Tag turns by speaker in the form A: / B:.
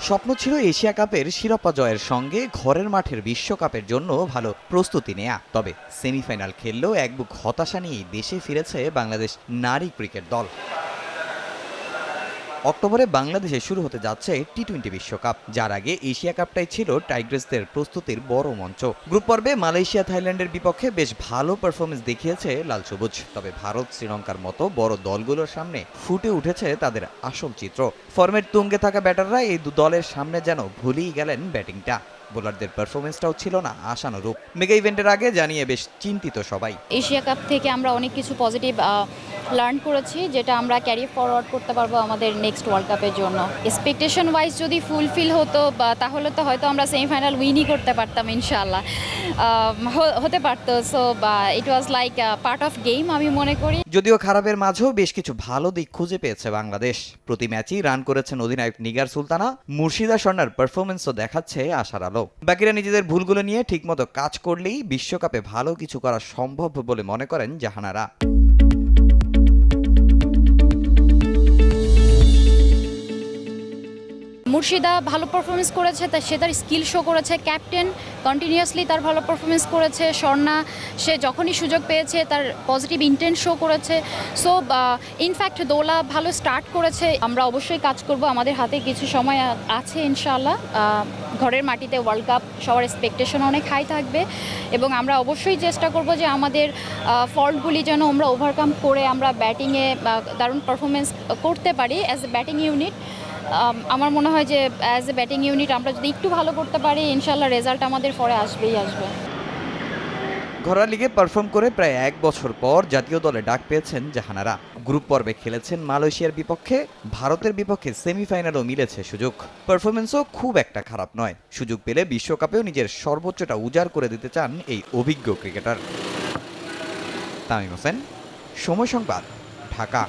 A: স্বপ্ন ছিল এশিয়া কাপের শিরোপা জয়ের সঙ্গে ঘরের মাঠের বিশ্বকাপের জন্য ভালো প্রস্তুতি নেয়া। তবে সেমিফাইনাল খেললেও এক বুক হতাশা নিয়েই দেশে ফিরেছে বাংলাদেশ নারী ক্রিকেট দল। অক্টোবরে বাংলাদেশে শুরু হতে যাচ্ছে টি টোয়েন্টি বিশ্বকাপ। যার আগে এশিয়া কাপটাই ছিল টাইগ্রেসদের প্রস্তুতির বড় মঞ্চ। গ্রুপ পর্বে মালয়েশিয়া, থাইল্যান্ডের বিপক্ষে বেশ ভালো পারফরমেন্স দেখিয়েছে লাল সবুজ। তবে ভারত, শ্রীলঙ্কার মতো বড় দলগুলোর সামনে ফুটে উঠেছে তাদের আসল চিত্র। ফর্মের তুঙ্গে থাকা ব্যাটাররা এই দু দলের সামনে যেন ভুলেই গেলেন ব্যাটিংটা। বোলারদের পারফরমেন্সটাও ছিল না আশানুরূপ। মেগা ইভেন্টের আগে জানিয়ে বেশ চিন্তিত সবাই।
B: এশিয়া কাপ থেকে আমরা অনেক কিছু পজিটিভ লার্ন করেছি যেটা আমরা ক্যারি ফরওয়ার্ড করতে পারব আমাদের নেক্সট ওয়ার্ল্ড কাপের জন্য। এক্সপেকটেশন ওয়াইজ যদি ফুলফিল হতো বা তাহলে তো হয়তো আমরা সেমিফাইনাল উইনই করতে পারতাম ইনশাল্লাহ হতে পারতো। সো বা it was like part of game আমি মনে করি।
A: যদিও খারাপের মাঝেও বেশ কিছু ভালো দিক খুঁজে পেয়েছে বাংলাদেশ। প্রতি ম্যাচেই রান করেছেন অধিনায়ক নিগার সুলতানা। মুর্শিদা স্বর্ণার পারফরমেন্সও দেখাচ্ছে আশার আলো। বাকিরা নিজেদের ভুলগুলো নিয়ে ঠিকমতো কাজ করলেই বিশ্বকাপে ভালো কিছু করা সম্ভব বলে মনে করেন জাহানারা।
B: মুর্শিদা ভালো পারফরমেন্স করেছে, তা সে তার স্কিল শো করেছে। ক্যাপ্টেন কন্টিনিউয়াসলি তার ভালো পারফরমেন্স করেছে। স্বর্ণা, সে যখনই সুযোগ পেয়েছে, তার পজিটিভ ইন্টেন্ট শো করেছে। সো ইনফ্যাক্ট দোলা ভালো স্টার্ট করেছে। আমরা অবশ্যই কাজ করব। আমাদের হাতে কিছু সময় আছে ইনশাআল্লাহ। ঘরের মাটিতে ওয়ার্ল্ড কাপ সবার এক্সপেকটেশন অনেক হাই থাকবে। এবং আমরা অবশ্যই চেষ্টা করব যে আমাদের ফল্টগুলি যেন আমরা ওভারকাম করে আমরা ব্যাটিংয়ে দারুণ পারফরমেন্স করতে পারি অ্যাজ এ ব্যাটিং ইউনিট আমার মনে হয় যে অ্যাজ এ ব্যাটিং ইউনিট আমরা যদি একটু ভালো করতে পারি ইনশাল্লাহ রেজাল্ট আমাদের পরে আসবেই আসবে।
A: ঘরোয়া লিগে পারফর্ম করে প্রায় এক বছর পর জাতীয় দলে ডাক পেয়েছেন জাহানারা। গ্রুপ পর্বে খেলেছেন মালয়েশিয়ার বিপক্ষে, ভারতের বিপক্ষে সেমিফাইনালও মিলেছে সুযোগ। পারফরমেন্সও খুব একটা খারাপ নয়। সুযোগ পেলে বিশ্বকাপেও নিজের সর্বোচ্চটা উজাড় করে দিতে চান এই অভিজ্ঞ ক্রিকেটার তামিম হোসেন, সময় সংবাদ, ঢাকা।